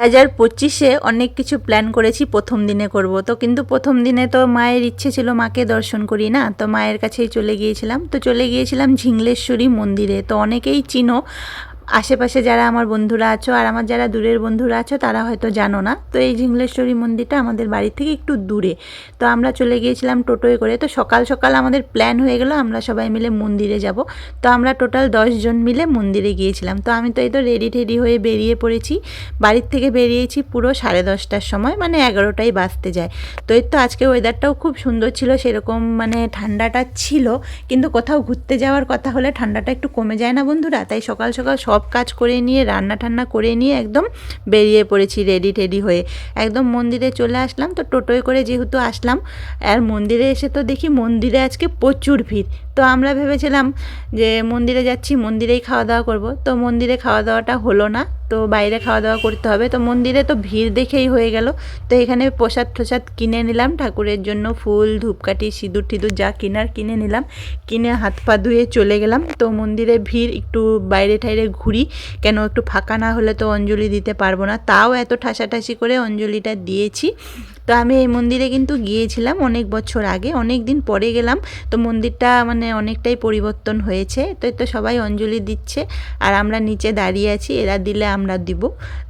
হাজার পঁচিশে অনেক কিছু প্ল্যান করেছি, প্রথম দিনে করব। তো কিন্তু প্রথম দিনে তো মায়ের ইচ্ছে ছিল মাকে দর্শন করি না, তো মায়ের কাছেই চলে গিয়েছিলাম। তো চলে গিয়েছিলাম ঝিংলেশ্বরী মন্দিরে। তো অনেকেই চিনো আশেপাশে যারা আমার বন্ধুরা আছো আর আমার যারা দূরের বন্ধুরা আছো, তারা হয়তো জানো না। তো এই ঝিংলেশ্বরী মন্দিরটা আমাদের বাড়ি থেকে একটু দূরে। তো আমরা চলে গিয়েছিলাম টোটোয় করে। তো সকাল সকাল আমাদের প্ল্যান হয়ে গেল আমরা সবাই মিলে মন্দিরে যাব। তো আমরা টোটাল জন মিলে মন্দিরে গিয়েছিলাম। তো আমি তো এই তো রেডি টেডি হয়ে বেরিয়ে পড়েছি। বাড়ির থেকে বেরিয়েছি পুরো সাড়ে দশটার সময় মানে এগারোটাই বাজতে যায়। তো এই তো আজকে ওয়েদারটাও খুব সুন্দর ছিল, সেরকম মানে ঠান্ডাটা ছিল। কিন্তু কোথাও ঘুরতে যাওয়ার কথা হলে ঠান্ডাটা একটু কমে যায় না বন্ধুরা। তাই সকাল সকাল সব কাজ করে নিয়ে, রান্না ঠান্না করে নিয়ে একদম বেরিয়ে পড়েছি রেডি টেডি হয়ে। একদম মন্দিরে চলে আসলাম, তো টোটোয় করে যেহেতু আসলাম, আর মন্দিরে এসে তো দেখি মন্দিরে আজকে প্রচুর ভিড়। তো আমরা ভেবেছিলাম যে মন্দিরে যাচ্ছি, মন্দিরেই খাওয়া দাওয়া করব। তো মন্দিরে খাওয়া দাওয়াটা হলো না। তো বাইরে খাওয়া দাওয়া করতে হবে। তো মন্দিরে তো ভিড় দেখেই হয়ে গেল। তো এখানে প্রসাদ ঠোসাদ কিনে নিলাম। ঠাকুরের জন্য ফুল, ধূপকাঠি, সিঁদুর টিঁদুর যা কেনার কিনে নিলাম। কিনে হাত পা ধুয়ে চলে গেলাম। তো মন্দিরে ভিড় একটু বাইরে ঠাইরে ঘুরি। কেন একটু ফাঁকা না হলে তো অঞ্জলি দিতে পারব না। তাও এত ঠাসাঠাসি করে অঞ্জলিটা দিয়েছি। তো আমি এই মন্দিরে কিন্তু গিয়েছিলাম অনেক বছর আগে, অনেক দিন পরে গেলাম। তো মন্দিরটা মানে অনেকটাই পরিবর্তন হয়েছে। তো তো সবাই অঞ্জলি দিচ্ছে আর আমরা নিচে দাঁড়িয়ে আছি, এরা দিলে আমরা দিব।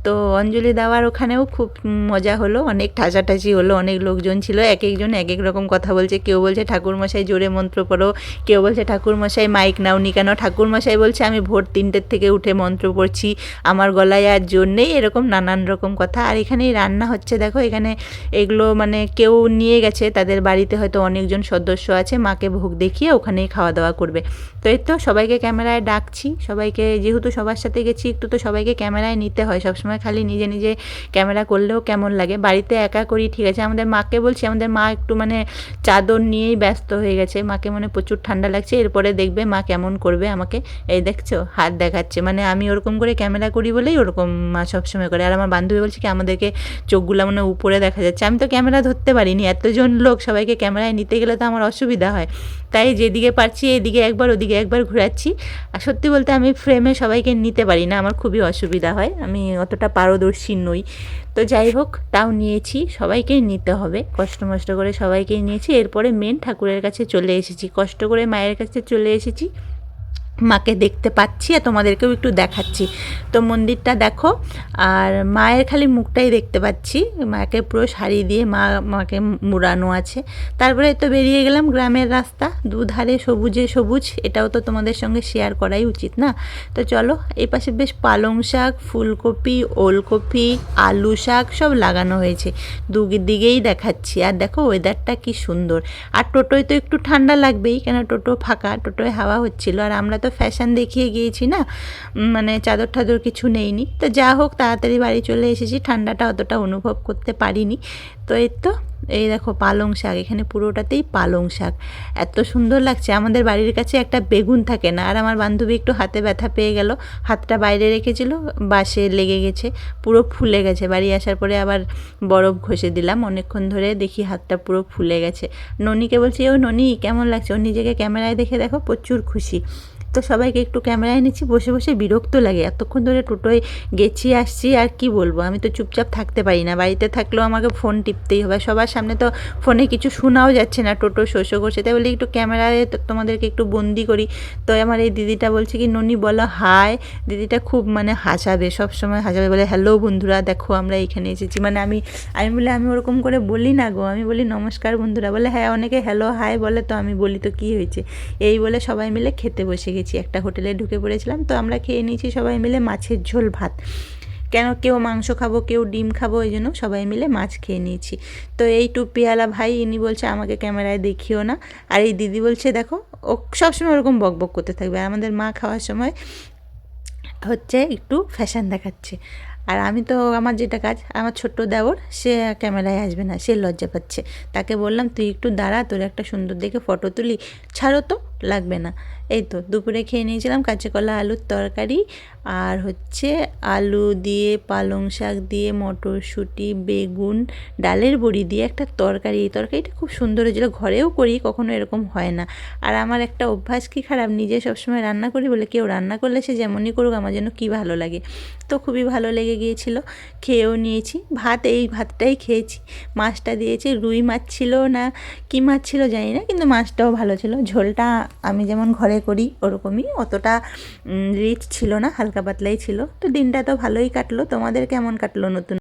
তো অঞ্জলি দেওয়ার ওখানেও খুব মজা হলো, অনেক ঠাসাঠাসি হলো, অনেক লোকজন ছিল এক একজন এক এক রকম কথা বলছে। কেউ বলছে, ঠাকুরমশাই জোরে মন্ত্র পড়ো। কেউ বলছে, ঠাকুরমশাই মাইক নাওনি কেন? ঠাকুরমশাই বলছে, আমি ভোর তিনটের থেকে উঠে মন্ত্র পড়ছি। আমার গলায় আর জোর নেই। এরকম নানান রকম কথা। আর এখানেই রান্না হচ্ছে। দেখো এখানে এগুলো মানে কেউ নিয়ে গেছে, তাদের বাড়িতে হয়তো অনেকজন সদস্য আছে, মাকে ভোগ দেখিয়ে ওখানেই খাওয়া দাওয়া করবে। তো এই তো সবাইকে ক্যামেরায় ডাকছি, সবাইকে যেহেতু সবার সাথে গেছি, একটু তো সবাইকে ক্যামেরায় নিতে হয়, সবসময় খালি নিজে নিজে ক্যামেরা করলেও কেমন লাগে। বাড়িতে একা করি, ঠিক আছে, আমাদের মাকে বলছি, আমাদের মা একটু মানে চাদর নিয়েই ব্যস্ত হয়ে গেছে, মাকে মানে প্রচুর ঠান্ডা লাগছে, এরপরে দেখবে মা কেমন করবে আমাকে। এই দেখছ, হাত দেখাচ্ছে মানে আমি ওরকম করে ক্যামেরা করি বলেই ওরকম মা সবসময় করে। আর আমার বান্ধবী বলছে কি, আমাদেরকে চোখগুলো মানে উপরে দেখা যাচ্ছে। আমি তো ক্যামেরা ধরতে পারিনি। এতজন লোক সবাইকে ক্যামেরায় নিতে গেলে তো আমার অসুবিধা হয়। তাই যেদিকে পারছি এদিকে একবার, ওদিকে একবার ঘোরাচ্ছি। আর সত্যি বলতে আমি ফ্রেমে সবাইকে নিতে পারি না, আমার খুবই অসুবিধা হয়। আমি অতটা পারদর্শী নই। তো যাই হোক, তাও নিয়েছি। সবাইকেই নিতে হবে। কষ্ট মষ্ট করে সবাইকেই নিয়েছি। এরপরে মেন ঠাকুরের কাছে চলে এসেছি। কষ্ট করে মায়ের কাছে চলে এসেছি। মাকে দেখতে পাচ্ছি আর তোমাদেরকেও একটু দেখাচ্ছি। তো মন্দিরটা দেখো, আর মায়ের খালি মুখটাই দেখতে পাচ্ছি। মাকে পুরো শাড়ি দিয়ে মা মাকে মুড়ানো আছে। তারপরে তো বেরিয়ে গেলাম গ্রামের রাস্তা। দুধারে সবুজে সবুজ, এটাও তো তোমাদের সঙ্গে শেয়ার করাই উচিত না? তো চলো, এই পাশে বেশ পালং শাক, ফুলকপি, ওলকপি, আলু শাক সব লাগানো হয়েছে। দু দিকেই দেখাচ্ছি। আর দেখো ওয়েদারটা কি সুন্দর। আর টোটোয় তো একটু ঠান্ডা লাগবেই, কেন টোটো ফাঁকা, টোটোয় হাওয়া হচ্ছিল। আর আমরা তো ফ্যাশন দেখিয়ে গিয়েছি না? মানে চাদর টাদর কিছু নেইনি। তো যা হোক, তাড়াতাড়ি বাড়ি চলে এসেছি। ঠান্ডাটা অতটা অনুভব করতে পারিনি। তো এই তো, এই দেখো পালং শাক। এখানে পুরোটাতেই পালং শাক। এত সুন্দর লাগছে। আমাদের বাড়ির কাছে একটা বেগুন থাকে না? আর আমার বান্ধবী একটু হাতে ব্যথা পেয়ে গেল। হাতটা বাইরে রেখেছিল, বাসে লেগে গেছে। পুরো ফুলে গেছে। বাড়ি আসার পরে আবার বরফ ঘষে দিলাম। অনেকক্ষণ ধরে দেখি হাতটা পুরো ফুলে গেছে। ননিকে বলছি, ও ননি, কেমন লাগছে? ও নিজেকে ক্যামেরায় দেখে দেখো প্রচুর খুশি। তো সবাইকে একটু ক্যামেরায় নিচ্ছি বসে বসে বিরক্ত লাগে। এতক্ষণ ধরে টোটোয় গেছি, আসছি, আর কি বলব? আমি তো চুপচাপ থাকতে পারি না। বাড়িতে থাকলেও আমাকে ফোন টিপতেই হবে। সবার সামনে তো ফোনে কিছু শোনাও যাচ্ছে না, টোটো শোষো করছে। তাই বলি একটু ক্যামেরায় তোমাদেরকে একটু বন্দি করি। তো আমার এই দিদিটা বলছে কি, ননি, বলো, হাই। দিদিটা খুব মানে হাসাবে সব সময় হাসাবে। বলে, হ্যালো বন্ধুরা, দেখো আমরা এখানে এসেছি। মানে আমি আমি বলে, আমি ওরকম করে বলি না গো। আমি বলি, নমস্কার বন্ধুরা। বলে হ্যাঁ অনেকে হ্যালো, হাই বলে। তো আমি বলি, তো কী হয়েছে? এই বলে সবাই মিলে খেতে বসে গেছি। গেছি একটা হোটেলে ঢুকে পড়েছিলাম, তো আমরা খেয়ে নিয়েছি সবাই মিলে মাছের ঝোল ভাত। কেন কেউ মাংস খাব, কেউ ডিম খাব, এই জন্য সবাই মিলে মাছ খেয়ে নিয়েছি। তো এই টুপিওয়ালা ভাই, ইনি বলছে, আমাকে ক্যামেরায় দেখিও না। আর এই দিদি বলছে, দেখো, ও সবসময় ওরকম বক বক করতে থাকবে। আর আমাদের মা খাওয়ার সময় হচ্ছে একটু ফ্যাশন দেখাচ্ছে। আর আমি তো আমার যেটা কাজ, আমার ছোট্ট দেওর, সে ক্যামেরায় আসবে না, সে লজ্জা পাচ্ছে। তাকে বললাম, তুই একটু দাঁড়া, তোর একটা সুন্দর দেখে ফটো তুলি। ছাড়ো তো, লাগবে না। এই তো, দুপুরে খেয়ে নিয়েছিলাম কাঁচা কলা, আলুর তরকারি আর হচ্ছে আলু দিয়ে, পালং শাক দিয়ে, মটরশুঁটি, বেগুন, ডালের বড়ি দিয়ে একটা তরকারি। এই তরকারিটা খুব সুন্দর হয়েছিল। ঘরেও করি, কখনো এরকম হয় না। আর আমার একটা অভ্যাস কি খারাপ? নিজে সবসময় রান্না করি বলে কেউ রান্না করলে সে যেমনই করুক, আমার জন্য কী ভালো লাগে? তো খুবই ভালো লেগে গিয়েছিল। খেয়েও নিয়েছি। ভাত, এই ভাতটাই খেয়েছি। মাছটা দিয়েছি, রুই মাছ ছিল না, কী মাছ ছিল জানি না, কিন্তু মাছটাও ভালো ছিল। ঝোলটা আমি যেমন ঘরে করি, ওরকমই। অতটা রিচ ছিল না হালকা ছিল। তো দিনটা তো ভালোই কাটলো। তোমাদের কেমন কাটলো নতুন